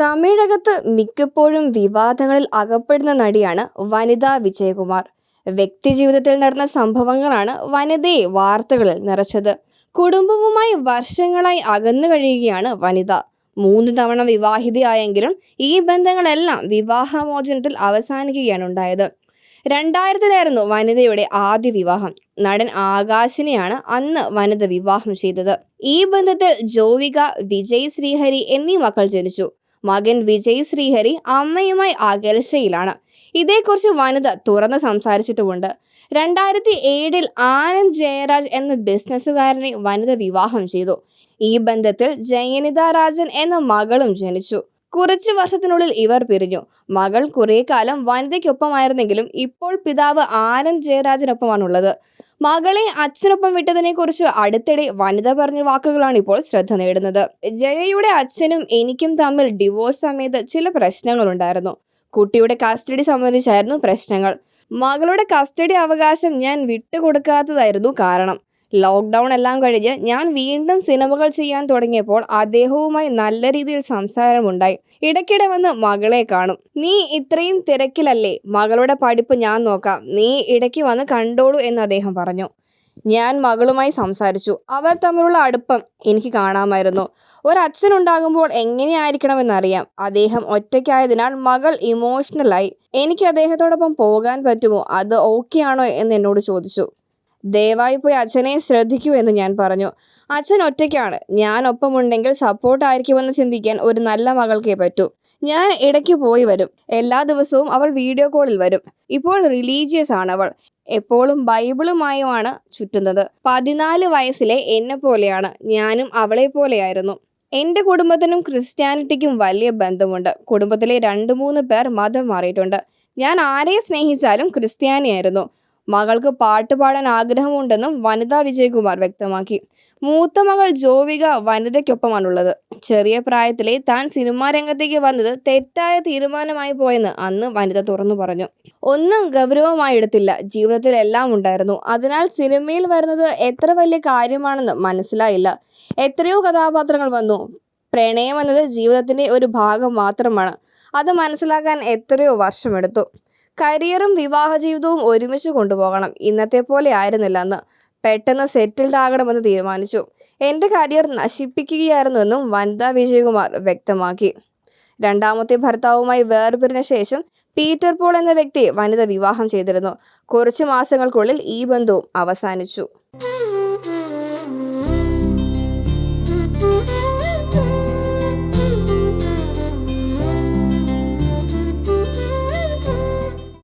തമിഴകത്ത് മിക്കപ്പോഴും വിവാദങ്ങളിൽ അകപ്പെടുന്ന നടിയാണ് വനിതാ വിജയകുമാർ. വ്യക്തിജീവിതത്തിൽ നടന്ന സംഭവങ്ങളാണ് വനിതയെ വാർത്തകളിൽ നിറച്ചത്. കുടുംബവുമായി വർഷങ്ങളായി അകന്നു കഴിയുകയാണ് വനിത. മൂന്ന് തവണ വിവാഹിതയായെങ്കിലും ഈ ബന്ധങ്ങളെല്ലാം വിവാഹമോചനത്തിൽ അവസാനിക്കുകയാണ് ഉണ്ടായത്. രണ്ടായിരത്തിലായിരുന്നു വനിതയുടെ ആദ്യ വിവാഹം. നടൻ ആകാശിനെയാണ് അന്ന് വനിത വിവാഹം ചെയ്തത്. ഈ ബന്ധത്തിൽ ജോവിക വിജയ് ശ്രീഹരി എന്നീ മക്കൾ ജനിച്ചു. മകൻ വിജയ് ശ്രീഹരി അമ്മയുമായി അകൽച്ചയിലാണ്. ഇതേക്കുറിച്ച് വനിത തുറന്ന് സംസാരിച്ചിട്ടുമുണ്ട്. രണ്ടായിരത്തി ഏഴിൽ ആനന്ദ് ജയരാജ് എന്ന ബിസിനസ്സുകാരനെ വനിത വിവാഹം ചെയ്തു. ഈ ബന്ധത്തിൽ ജയനിത രാജൻ എന്ന മകളും ജനിച്ചു. കുറച്ച് വർഷത്തിനുള്ളിൽ ഇവർ പിരിഞ്ഞു. മകൾ കുറേ കാലം വനിതയ്ക്കൊപ്പമായിരുന്നെങ്കിലും ഇപ്പോൾ പിതാവ് ആനന്ദ് ജയരാജനൊപ്പമാണുള്ളത്. മകളെ അച്ഛനൊപ്പം വിട്ടതിനെ കുറിച്ച് അടുത്തിടെ വനിത പറഞ്ഞ വാക്കുകളാണ് ഇപ്പോൾ ശ്രദ്ധ നേടുന്നത്. ജയയുടെ അച്ഛനും എനിക്കും തമ്മിൽ ഡിവോഴ്സ് സമയത്ത് ചില പ്രശ്നങ്ങളുണ്ടായിരുന്നു. കുട്ടിയുടെ കസ്റ്റഡി സംബന്ധിച്ചായിരുന്നു പ്രശ്നങ്ങൾ. മകളുടെ കസ്റ്റഡി അവകാശം ഞാൻ വിട്ടുകൊടുക്കാത്തതായിരുന്നു കാരണം. ലോക്ക്ഡൗൺ എല്ലാം കഴിഞ്ഞ് ഞാൻ വീണ്ടും സിനിമകൾ ചെയ്യാൻ തുടങ്ങിയപ്പോൾ അദ്ദേഹവുമായി നല്ല രീതിയിൽ സംസാരമുണ്ടായി. ഇടയ്ക്കിടെ വന്ന് മകളെ കാണും. നീ ഇത്രയും തിരക്കിലല്ലേ? മകളുടെ പഠിപ്പ് ഞാൻ നോക്കാം. നീ ഇടയ്ക്ക് വന്ന് കണ്ടോളൂ എന്ന് അദ്ദേഹം പറഞ്ഞു. ഞാൻ മകളുമായി സംസാരിച്ചു. അവർ തമ്മിലുള്ള അടുപ്പം എനിക്ക് കാണാമായിരുന്നു. ഒരച്ഛനുണ്ടാകുമ്പോൾ എങ്ങനെയായിരിക്കണമെന്നറിയാം. അദ്ദേഹം ഒറ്റയ്ക്കായതിനാൽ മകൾ ഇമോഷണലായി. എനിക്ക് അദ്ദേഹത്തോടൊപ്പം പോകാൻ പറ്റുമോ? അത് ഓക്കെ ആണോ എന്ന് എന്നോട് ചോദിച്ചു. ദയവായി പോയി അച്ഛനെ ശ്രദ്ധിക്കൂ എന്ന് ഞാൻ പറഞ്ഞു. അച്ഛൻ ഒറ്റയ്ക്കാണ്. ഞാൻ ഒപ്പമുണ്ടെങ്കിൽ സപ്പോർട്ടായിരിക്കുമെന്ന് ചിന്തിക്കാൻ ഒരു നല്ല മകൾക്കേ പറ്റൂ. ഞാൻ ഇടയ്ക്ക് പോയി വരും. എല്ലാ ദിവസവും അവൾ വീഡിയോ കോളിൽ വരും. ഇപ്പോൾ റിലീജിയസ് ആണ് അവൾ. എപ്പോഴും ബൈബിളുമായുമാണ് ചുറ്റുന്നത്. പതിനാല് വയസ്സിലെ എന്നെ പോലെയാണ്. ഞാനും അവളെ പോലെയായിരുന്നു. എന്റെ കുടുംബത്തിനും ക്രിസ്ത്യാനിറ്റിക്കും വലിയ ബന്ധമുണ്ട്. കുടുംബത്തിലെ രണ്ട് മൂന്ന് പേർ മതം മാറിയിട്ടുണ്ട്. ഞാൻ ആരെ സ്നേഹിച്ചാലും ക്രിസ്ത്യാനിയായിരുന്നു. മകൾക്ക് പാട്ട് പാടാൻ ആഗ്രഹമുണ്ടെന്നും വനിതാ വിജയകുമാർ വ്യക്തമാക്കി. മൂത്ത മകൾ ജോവിക വനിതയ്ക്കൊപ്പമാണുള്ളത്. ചെറിയ പ്രായത്തിലെ താൻ സിനിമാ രംഗത്തേക്ക് വന്നത് തെറ്റായ തീരുമാനമായി പോയെന്ന് അന്ന് വനിത തുറന്നു പറഞ്ഞു. ഒന്നും ഗൗരവമായി എടുത്തില്ല. ജീവിതത്തിൽ എല്ലാം ഉണ്ടായിരുന്നു. അതിനാൽ സിനിമയിൽ വരുന്നത് എത്ര വലിയ കാര്യമാണെന്ന് മനസ്സിലായില്ല. എത്രയോ കഥാപാത്രങ്ങൾ വന്നു. പ്രണയം എന്നത് ജീവിതത്തിന്റെ ഒരു ഭാഗം മാത്രമാണ്. അത് മനസ്സിലാക്കാൻ എത്രയോ വർഷമെടുത്തു. കരിയറും വിവാഹ ജീവിതവും ഒരുമിച്ച് കൊണ്ടുപോകണം. ഇന്നത്തെ പോലെ ആയിരുന്നില്ല അന്ന് പെട്ടെന്ന് സെറ്റിൽഡ് ആകണമെന്ന് തീരുമാനിച്ചു. എന്റെ കരിയർ നശിപ്പിക്കുകയായിരുന്നുവെന്നും വനിതാ വിജയകുമാർ വ്യക്തമാക്കി. രണ്ടാമത്തെ ഭർത്താവുമായി വേർപിരിഞ്ഞ ശേഷം പീറ്റർ പോൾ എന്ന വ്യക്തിയെ വനിത വിവാഹം ചെയ്തിരുന്നു. കുറച്ച് മാസങ്ങൾക്കുള്ളിൽ ഈ ബന്ധവും അവസാനിച്ചു.